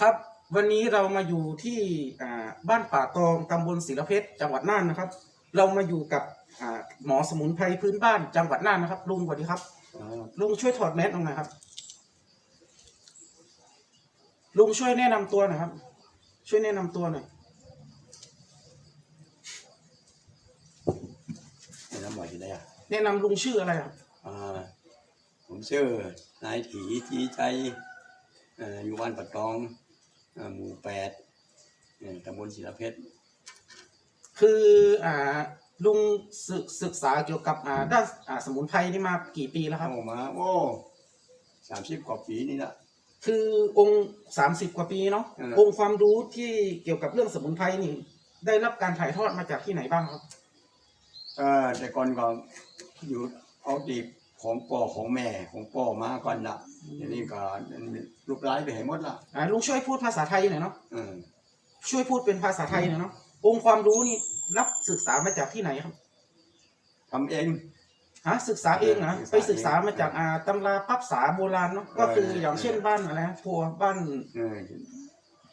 ครับวันนี้เรามาอยู่ที่อ่าบ้านป่าตองตำบลศิลเพชรจังหวัดน่านนะครับ เรามาอยู่กับอ่าหมอสมุนไพรพื้นบ้านจังหวัดน่านนะครับ ลุงสวัสดีครับลุงช่วยถอดแมสลงหน่อยครับ ลุงช่วยแนะนำตัวหน่อยครับ ช่วยแนะนำตัวหน่อยแนะนำหน่อยทีไรอะแนะนำลุงชื่ออะไรครับอ่าผมชื่อนายถีจีใจเอ่ออยู่บ้านปัดตองอ่า หมู่แปดเอ่อตำบลศิลเพชรคืออ่าลุงศึกศึกษาเกี่ยวกับอ่าด้านอ่าสมุนไพรนี่มากี่ปีแล้วครับเข้ามาโอ้สามสิบกว่าปีนี่ละคือองค์สามสิบกว่าปีเนาะอืมองค์ความรู้ที่เกี่ยวกับเรื่องสมุนไพรนี่ ได้รับการถ่ายทอดมาจากที่ไหนบ้างครับ เออแต่ก่อนก็อยู่เอาดีบ ของป่อของแม่ของป่อมาก่อนละทีนี้ก็ลูกร้ายไปให้หมดละอ่าลุงช่วยพูดภาษาไทยหน่อยเนาะเออช่วยพูดเป็นภาษาไทยหน่อยเนาะองค์ความรู้นี่รับศึกษามาจากที่ไหนครับทำเองฮะศึกษาเองนะศึกษาไปศึกษามาจากอ่าตำราพับษาโบราณเนาะก็คือเออออย่างเช่นบ้านอะไรนะพัวบ้านเออ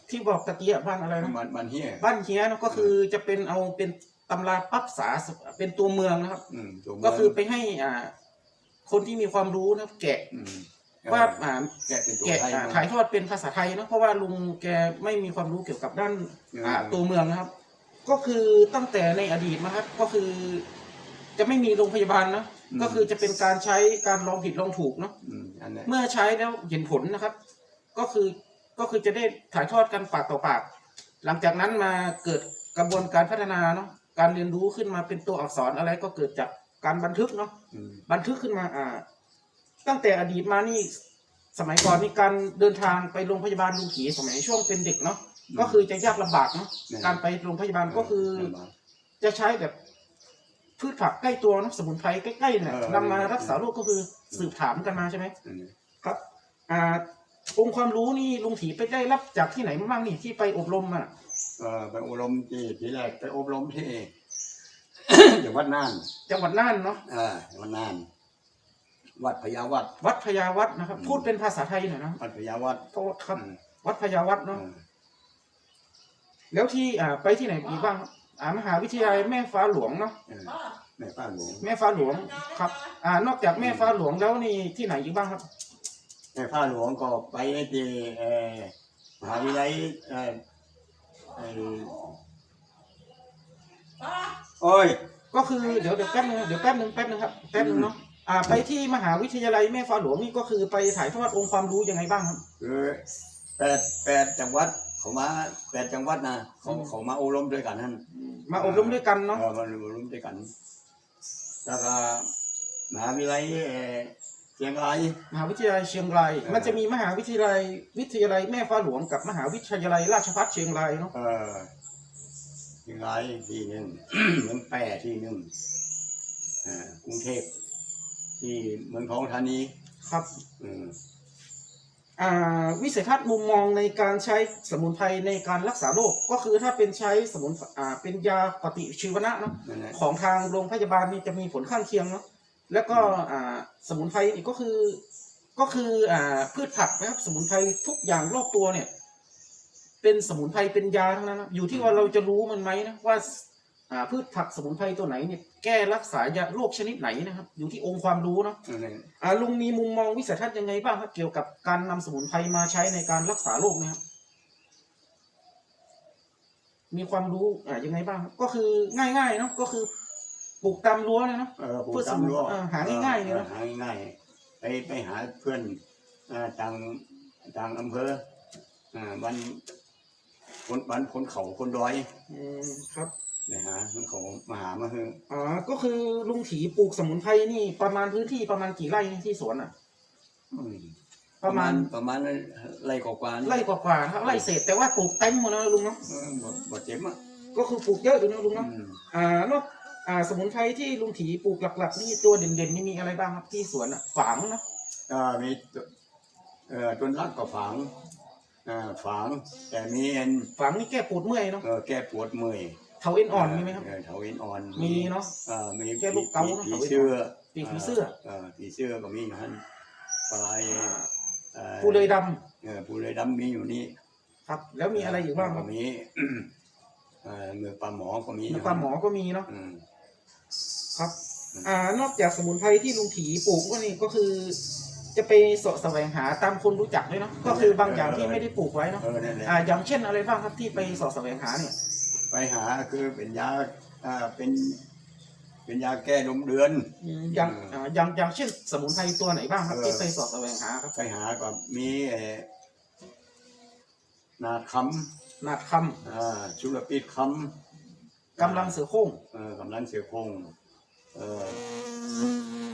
ที่บอกตะเกียบบ้านอะไรนะบ้านบ้านเฮียบ้านเฮียเนาะก็คือจะเป็นเอาเป็นตำราพับษาเป็นตัวเมืองนะครับอืมตัวเมืงก็คือไปให้อ่า คนที่มีความรู้นะครับแกะอืมว่าอ่าแกะเป็นตัวแกะไทยอ่ามาถ่ายทอดเป็นภาษาไทยเนอะเพราะว่าลุงแกไม่มีความรู้เกี่ยวกับด้านอืมอ่าตัวเมืองนะครับ ก็คือตั้งแต่ในอดีตนะครับ ก็คือ จะไม่มีโรงพยาบาลนะก็คือจะเป็นการใช้การลองผิดลองถูกเนาะ อืมอันนั้นเมื่อใช้แล้วเห็นผลนะครับ ก็คือก็คือจะได้ถ่ายทอดกันปากต่อปาก หลังจากนั้นมาเกิดกระบวนการพัฒนาเนาะการเรียนรู้ขึ้นมาเป็นตัวอักษรอะไรก็เกิดจาก การบันทึกเนาะอืมบันทึกขึ้นมาอ่า ตั้งแต่อดีตมานี่สมัยก่อนนี่การเดินทางไปโรงพยาบาลลุงขีสมัยช่วงเป็นเด็กเนาะก็คือจะยากลำบากเนาะการไปโรงพยาบาลก็คือ จะใช้แบบพืชผักใกล้ตัวเนาะสมุนไพรใกล้ๆเนี่ยเออนำมารักษาโรคก็คือสืบถามกันมาใช่ไหมอืมครับ อ่าองค์ความรู้นี่ลุงถีไปได้รับจากที่ไหนมาบ้างนี่ที่ไปอบรมอะเออไปอบรมที่ทีแรกไปอบรมที่ จังหวัดน่านจังหวัดน่านเนาะอ่าจังหวัดน่าน วัดพญาวัด วัดพญาวัดนะครับอืมพูดเป็นภาษาไทยหน่อยนะวัดพญาวัดโทษครับอืมวัดพญาวัดเนาะอืมแล้วที่อ่าไปที่ไหนอีกบ้างครับอ่ามหาวิทยาลัยแม่ฟ้าหลวงเนาะเออแม่ป้าหลวงแม่ฟ้าหลวงครับ อ่านอกจากแม่ฟ้าหลวงแล้วนี่ที่ไหนอีกบ้างครับ แม่ป้าหลวงก็ไปที่เอ่อมหาวิทยาลัยเอ่อเอ่อ โอ้ย ก็คือเดี๋ยวเดี๋ยวแป๊บนึงเดี๋ยวแป๊บนึงแป๊บนึงครับแป๊บนึงเนาะอ่าไปที่มหาวิทยาลัยแม่ฟ้าหลวงนี่ก็คือไปถ่ายทอดองค์ความรู้ยังไงบ้างครับ คือแปดแปดจังหวัดเขามาแปดจังหวัดนะเขาอืมเขามาอบรมด้วยกันนั่นมาอบรมด้วยกันเนาะเออมาอบรมด้วยกันแล้วก็มหาวิทยาลัยเอ่อเชียงรายมหาวิทยาลัยเชียงรายเออมันจะมีมหาวิทยาลัยวิทยาลัยแม่ฟ้าหลวงกับมหาวิทยาลัยราชภัฏเชียงรายเนาะ เออเชียงรายที่หนึ่งเมืองแปรที่หนึ่งอ่ากรุงเทพที่เมืองทองธานีครับอืมอ่าวิสัยทัศน์มุมมองในการใช้สมุนไพรในการรักษาโรคก็คือถ้าเป็นใช้สมุนอ่าเป็นยาปฏิชีวนะเนาะนั่นแหละของทางโรงพยาบาลนี่จะมีผลข้างเคียงเนาะแล้วก็อ่าสมุนไพรนี่ก็คือก็คืออ่าพืชผักนะครับสมุนไพรทุกอย่างรอบตัวเนี่ย เป็นสมุนไพรเป็นยาทั้งนั้นนะอยู่ที่ว่าเราจะรู้มันไหมนะว่าอ่าพืชผักสมุนไพรตัวไหนเนี่ยแก้รักษายาโรคชนิดไหนนะครับ อยู่ที่องค์ความรู้เนาะนั่นแหละอ่าลุงมีมุมมองวิสัยทัศน์ยังไงบ้างครับเกี่ยวกับการนำสมุนไพรมาใช้ในการรักษาโรคนะครับมีความรู้อ่ายังไงบ้างครับก็คือง่ายๆเนาะก็คือปลูกตามรั้วเลยเนาะเออผู้เพื่อสมุตำนรั้วเออหาง่ายๆเลยนะออหาง่ายๆไปไปหาเพื่อนอ่าต่างต่างอำเภออ่าวัน คนวันคนเขาคนดอยอืมครับไปหาคนเขามาหามาเฮืออ๋อก็คือลุงถีปลูกสมุนไพรนี่ประมาณพื้นที่ประมาณกี่ไร่ที่สวนอะ อืมประมาณประมาณไร่กว่าๆนี่ไร่กว่าๆนะครับไร่เศษแต่ว่าปลูกเต็มหมดแล้วนะลุงเนาะเออบ่บ่เจ็บอะก็คือปลูกเยอะอยู่นะลุงเนาะอืมอ่านอกอ่าสมุนไพรที่ลุงถีปลูกหลักๆนี่ตัวเด่นๆนี่มีอะไรบ้างครับที่สวนอะฝางเนาะ อ่ามีตัวเอ่อต้นรักกับฝาง อ่าฝางแต่มีอันฝางนี่แก้ปวดเมื่อยเนาะเออแก้ปวดเมื่อยเถาเอ็นอ่อนมีไหมครับเออเถาเอ็นอ่อนมีเนาะ อ่ามีแก้ลูกเกาผีเนอะผีเสื้อปีกผีเสื้อ เออผีเสื้อก็มีอยู่ฮั่นปลายอ่าอ่อผู้เลยดเออผู้เลยดำมีอยู่นี่ำครับ แล้วมีอะไรอีกบ้างคก็รับมีเอ่อมือปลาหมอก็มีน้ำปลาหมอก็มีเนาะอืม ครับ อ่านอกจากสมุนไพรที่ลุงถีปลูกก็นี่ก็คือ จะไปเสาะแสวงหาตามคนรู้จักด้วยเนาะก็คือบางอย่างที่ไม่ได้ปลูกไว้เนาะเออนั่นแหละอ่าอย่างเช่นอะไรบ้างครับที่ไปเสาะแสวงหาเนี่ยไปหาคือเป็นยาอ่าเป็น เป็นยาแก้ลมเดือนอืมอย่างอืมอ่าอย่างอย่างเช่นสมุนไพรตัวไหนบ้างครับเออที่ไปเสาะแสวงหาครับไปหาก็มีเอ่อนาคนาดคำอ่าชุลปิดคำำกำลังเสือโคร่ง เออกำลังเสือโคงเออ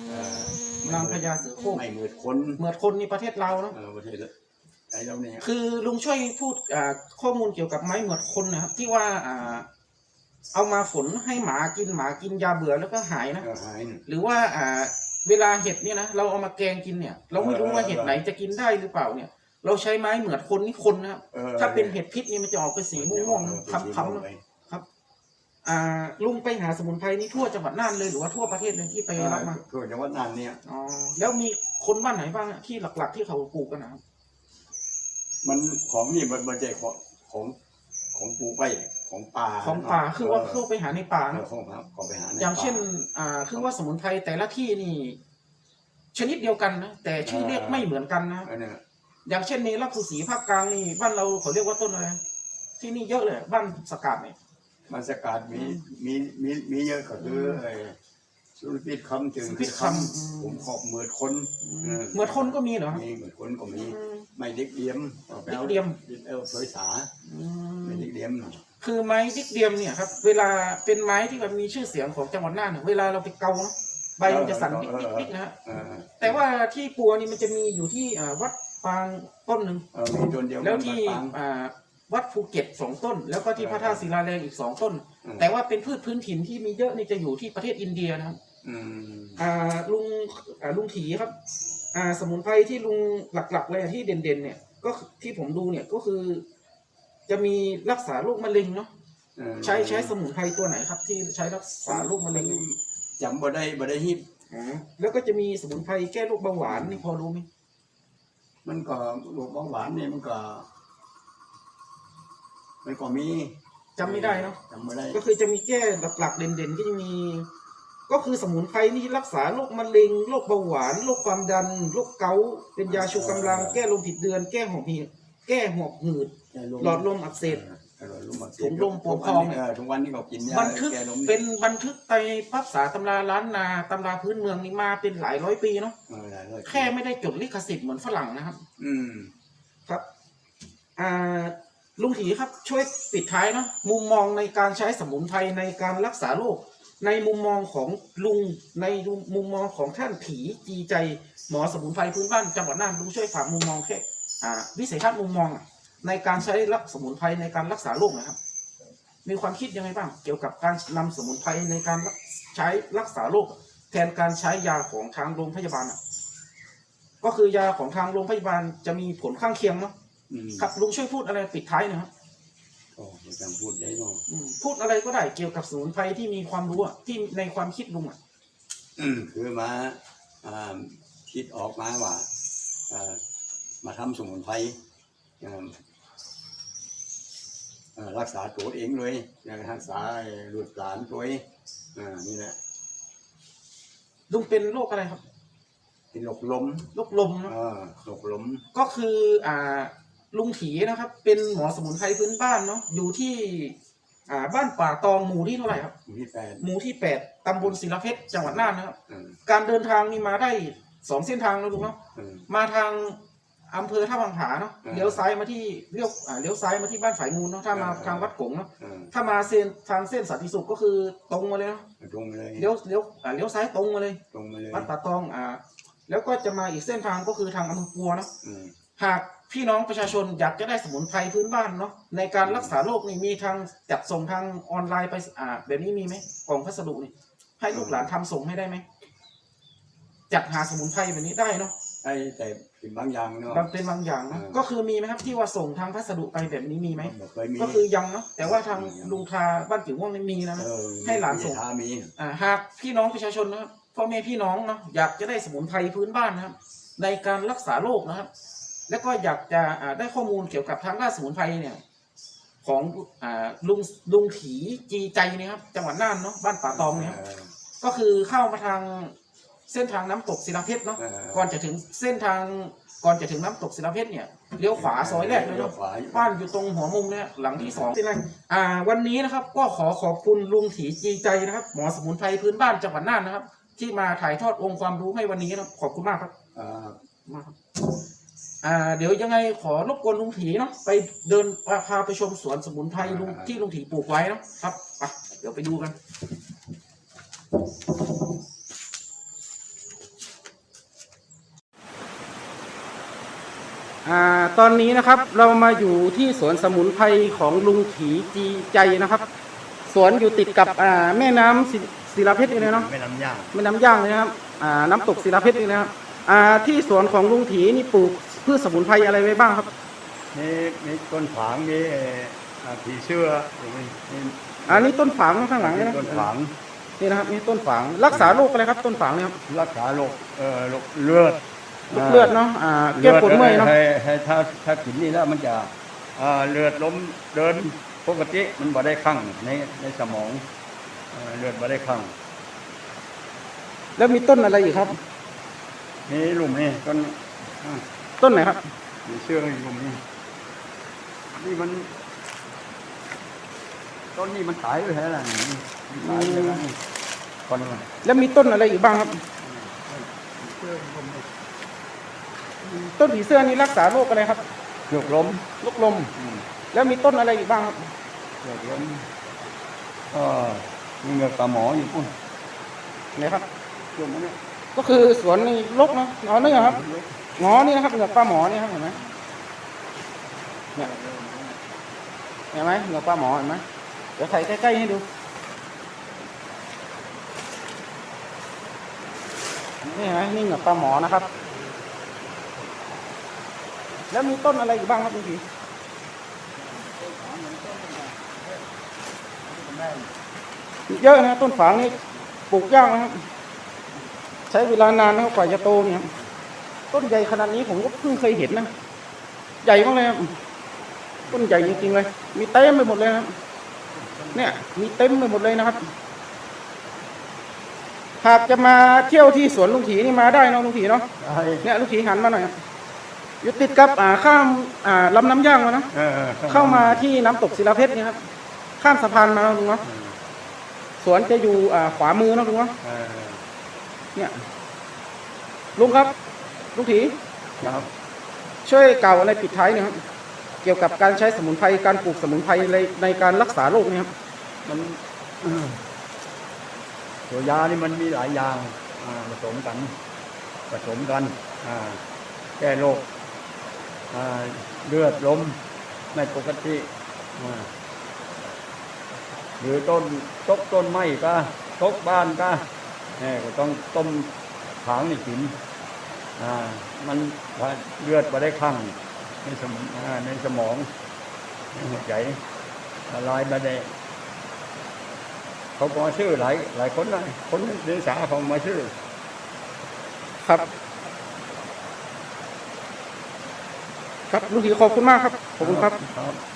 เออ นางพญาเสือโคร่งไม่เหมือนคนเหมือนคนในประเทศเราเนาะ เออประเทศไอ้เราเนี่ย คือลุงช่วยพูดอ่าข้อมูลเกี่ยวกับไม้เหมือดคนนะครับที่ว่าอ่า เอามาฝนให้หมากินหมากินยาเบื่อแล้วก็หายนะเออหายน่ะ หรือว่าอ่า เวลาเห็ดเนี่ยนะเราเอามาแกงกินเนี่ย เราไม่รู้ว่าเออเห็ดไหนจะกินได้หรือเปล่าเนี่ย เราใช้ไม้เหมือดคนนี่คนนะครับออ ถ้าเป็นเห็ดพิษนี่มันจะออกเป็นสีม่วงเออๆเป็นสีค้ำม่วงๆไปนะอ่าลุงไปหาสมุนไพรนี่ทั่วจังหวัดน่านเลยหรือว่าทั่วประเทศเลยที่ไปรับมาคือจังหวัดน่านเนี่ยอ๋อแล้วมีคนบ้านไหนบ้างอะที่หลัก ๆ ที่เขาปลูกกันนะครับมันของนี่มันมันใจของของของปลูกไว้ของป่าของป่าคือว่าเเข้าไปหาในป่าเออนะของป่าของไปหาในอย่างเช่นป่อ่า คือว่าสมุนไพรแต่ละที่นี่ ชนิดเดียวกันนะแต่ชื่อเรียกไม่เหมือนกันนะเออเนี่ยอย่างเช่นในรับสุสีภาคกลางนี่บ้านเราเขาเรียกว่าต้นอะไรที่นี่เยอะเลยบ้านสกัดเนี่ย มันสกัดมีมีมีมีเยอะก็คือไอ้สุรพิษคำถึงสุรพิษคำอืมผมขอบเหมือดคนเออเหมือนคนก็มีเหรอมีเหมือดคนก็มีอืมไม่เด็กเดียมเด็กเดียม เออเผยสาอืมไม่เด็กเดียมคือไม้ดิกเดียมเนี่ยครับ เวลาเป็นไม้ที่แบบมีชื่อเสียงของจังหวัดน่านเนี่ยเวลาเราไปเกาเนาะใบมันจะสั่นดิกดิกดิกนะฮะเออแต่ว่าที่ปัวนี่มันจะมีอยู่ที่อ่าวัดปางต้นหนึ่ง เออมีต้นเดียวแล้วที่มันปังอ่า วัดภูเก็ตสองต้น แล้วก็ที่พระธาตุศิลาแรงอีกสองต้น อืม แต่ว่าเป็นพืชพื้นถิ่นที่มีเยอะนี่จะอยู่ที่ประเทศอินเดียนะครับอืมอ่าลุงอ่าลุงถีครับอ่าสมุนไพรที่ลุงหลักๆเลยที่เด่นๆ เนี่ยก็คือที่ผมดูเนี่ยก็คือ จะมีรักษาโรคมะเร็งเนาะเออใช้ใช้สมุนไพรตัวไหนครับ ที่ใช้รักษาโรคมะเร็งจำบ่ได้บ่ได้ฮิบอ๋อแล้วก็จะมีสมุนไพรแก้โรคเบาหวานนี่พอรู้ไหมมันก็โรคเบาหวานนี่มันก็ มันก็มีจำไม่ได้เนาะจำไม่ได้ ก็คือจะมีแก้หลักๆเด่นๆก็จะมี ก็คือสมุนไพรนี่รักษาโรคมะเร็งโรคเบาหวานโรคความดันโรคเกาต์เป็นยาชูกำลังแก้ลมผิดเดือน แก้หอบหีบแก้หอบหืดหลอดลมอักเสบเออหลอดลมอักเสบ ถุงลมปวดคอทุกวันนี้เออทุกวันนี้ก็กินยาบันทึกแก้ลมเป็นบันทึกในภาษาตำราล้านนาตำราพื้นเมืองนี่มาเป็นหลายร้อยปีเนาะเออหลายร้อยปีแค่ไม่ได้จดลิขสิทธิ์เหมือนฝรั่งนะครับ อืม ครับ อ่า ลุงถีครับช่วยปิดท้ายเนาะมุมมองในการใช้สมุนไพรในการรักษาโรคในมุมมองของลุงในมุมมองของท่านผีจีใจ หมอสมุนไพรพื้นบ้านจังหวัดน่านลุงช่วยฝากมุมมองแค่อ่าวิสัยทัศน์มุมมอง ในการใช้รักสมุนไพรในการรักษาโรคนะครับ มีความคิดยังไงบ้าง เกี่ยวกับการนำสมุนไพรในการใช้รักษาโรคแทนการใช้ยาของทางโรงพยาบาลอะก็คือยาของทางโรงพยาบาลจะมีผลข้างเคียงเนาะ ครับลุงช่วยพูดอะไรปิดท้ายหนะครับโอ้ไม่ต้องพูดได้เนาะอืมพูดอะไรก็ได้เกี่ยวกับสมุนไพรที่มีความรู้อะที่ในความคิดลุงอะอืมคือมาอ่าคิดออกมาว่าอ่ามาทำสมุนไพรอ่าเอ่อรักษาตัวเองเลยอย่างรักษาไอ้ลูกหลานตัวเองอ่านี่แหละลุงเป็นโรคอะไรครับเป็นโรคลมโรคลมเนอะอ่าโรคลมก็คืออ่า ลุงถีนะครับ เป็นหมอสมุนไพรพื้นบ้านเนาะอยู่ที่อ่าบ้านป่าตองหมู่ที่เท่าไหร่ครับอยู่ที่แปดหมู่ที่แปดตำบลศิลเพชรจังหวัดน่านนะครับ อืมการเดินทางนี่มาได้สองเส้นทางนะลุงเนาะอืม มาทางอำเภอท่าบางผาเนาะอ่าเลี้ยวซ้ายมาที่เลี้ยวอ่าเลี้ยวซ้ายมาที่บ้านฝายมูลเนาะถ้ามาอ่า ทางวัดกงเนาะอืมถ้ามาเส้นทางเส้นสันติสุขก็คือตรงมาเลยเนาะตรงเลยเลี้ยวเลี้ยวอ่าเลี้ยวซ้ายตรงมาเลยตรงมาเลยวัดป่าตองอ่า แล้วก็จะมาอีกเส้นทางก็คือทางอำเภอปัวเนาะ อืมหาก พี่น้องประชาชนอยากจะได้สมุนไพรพื้นบ้านเนาะในการรักษาโรคนี่มีทางจัดส่งทางออนไลน์ไปอ่าแบบนี้มีไหมกล่องพัสดุนี่ให้ลูกหลานทำส่งให้ได้ไหมจัดหาสมุนไพรแบบนี้ได้เนาะไอ้แต่เป็นบางอย่างเนาะบางเป็นบางอย่างเนาะอ่าก็คือมีไหมครับที่ว่าส่งทางพัสดุไปแบบนี้มีไหมบอกเคยมีก็คือยังเนาะแต่ว่าทางอืมลุงทาบ้านจิ๋วม่วงนี่มีนะเออให้หลานส่งมีทามีอ่าหากพี่น้องประชาชนนะครับพ่อแม่พี่น้องเนาะอยากจะได้สมุนไพรพื้นบ้านนะครับ ในการรักษาโรคนะครับ แล้วก็อยากจะอ่าได้ข้อมูลเกี่ยวกับทางด้านสมุนไพรเนี่ยของอ่าลุงลุงถีจีใจเนี่ยครับจังหวัดน่านเนาะบ้านป่าตองเนี่ยครับเออก็คือเข้ามาทางเส้นทางน้ำตกศิลาเพชรเนาะเออก่อนจะถึงเส้นทางก่อนจะถึงน้ำตกศิลาเพชรเนี่ยเลี้ยวขวาซอยแรกเลยเลี้ยวเนาะขวาอยู่บ้านอยู่ตรงหัวมุมเนี่ยหลังที่สองที่นั่นอ่า วันนี้นะครับ ก็ขอขอบคุณลุงถีจีใจนะครับ หมอสมุนไพรพื้นบ้านจังหวัดน่านนะครับ ที่มาถ่ายทอดองค์ความรู้ให้วันนี้นะครับขอบคุณมากครับอ่ามากครับ อ่า เดี๋ยวยังไงขอรบกวนลุงถีเนาะไปเดินพาพาไปชมสวนสมุนไพรลุงที่ลุงถีปลูกไว้เนาะครับไปเดี๋ยวไปดูกัน อ่าตอนนี้นะครับเรามาอยู่ที่สวนสมุนไพรของลุงถีจีใจนะครับ สวนอยู่ติดกับอ่าแม่น้ำศิศิลาเพชรนี่เลยเนาะ ไม่น้ำยาก แม่น้ำย่างเลยนะครับอ่าน้ำตกศิลาเพชรนี่นะครับอ่าที่สวนของลุงถีนี่ปลูก พืชสมุนไพรอะไรไว้บ้างครับ มีมีต้นฝางมีเอ่ออ่าผีเสื้ออยู่นี่นี่อันนี้ต้นฝางข้างหลังนี่นะต้นฝางนี่นะครับนี่ต้นฝางรักษาโรคอะไรครับ ต้นฝางเนี่ยครับรักษาโรคเอ่อโรคเลือดโรคเลือดเนาะอ่าแก้ปวดเมื่อยเนาะให้ให้ถ้าถ้ากินนี่แล้วมันจะอ่าเลือดล้มเดินปกติมันบ่ได้คั่งในในสมองเอ่อเลือดบ่ได้คั่งแล้วมีต้นอะไรอีกครับ นี่หลุมนี่ต้นอ่า ต้นไหนครับมีเชื่ออยู่หลุมนี่นี่มัน ต้นนี้มันตายไปแล้วล่ะนี่มันตายไปแล้วนี่ก่อนมันแล้วมีต้นอะไรอีกบ้างครับ เชื่ออยู่หลุมนี่ต้นผีเสื้อนี่รักษาโรคอะไรครับเกือบล้มโรคลมอืมแล้วมีต้นอะไรอีกบ้างครับเกือบล้มก็มีเงือกปลาหมออยู่ปุ่นไหนครับช่วงนั้นเนี่ยก็คือสวนนี่รกเนาะงอนี่ครับ งอนี่นะครับเหงือกปลาหมอนี่ครับเห็นไหมเนี่ยเห็นไหมเหงือกปลาหมอเห็นไหมเดี๋ยวใส่ใกล้ๆให้ดูนี่เห็นไหมนี่เหงือกปลาหมอนะครับ แล้วมีต้นอะไรอีกบ้างครับลุงผีเยอะนะต้นฝางนี่ปลูกยากนะครับ ใช้เวลานานนะครับกว่าจะโตเนี่ย ต้นใหญ่ขนาดนี้ผมก็เพิ่งเคยเห็นนะ ใหญ่มากเลยครับต้นใหญ่จริงๆเลย มีเต็มไปหมดเลยนะครับ เนี่ย มีเต็มไปหมดเลยนะครับ หากจะมาเที่ยวที่สวนลุงถีนี่มาได้เนอะลุงถีเนาะไอ้เนี่ยลุงถีหันมาหน่อยครับอยู่ติดกับอ่าข้ามอ่าลำน้ำย่างมานะเออเข้ามาที่น้ำตกศิลาเพชรเนี่ยครับ ข้ามสะพานมาลุงเนาะเออสวนจะอยู่อ่าขวามือเนอะลุงเนาะเออเนี่ยลุงครับ ลุงถีครับ ช่วยกล่าวอะไรปิดท้ายหนะครับ เกี่ยวกับการใช้สมุนไพรการปลูกสมุนไพรในในการรักษาโรคเนี่ยครับมันเออตัวยานี่มันมีหลายอย่างอ่าผสมกันผสมกันอ่าแก้โรคอ่าเลือดลมไม่ปกติอ่าหรือต้นตกต้นไม้ก็ตกบ้านก็เอ่อก็ต้องต้มผางนี่กินอ่า มันเลือดมาได้ข้างในสมองอ่าในสมองในหัวใจละลายมาได้เขาก็มาชื่อหลายหลายคนเลยคนเรียนสาเขามาชื่อครับ ครับลุงถีขอบคุณมากครับ ขอบคุณครับครับ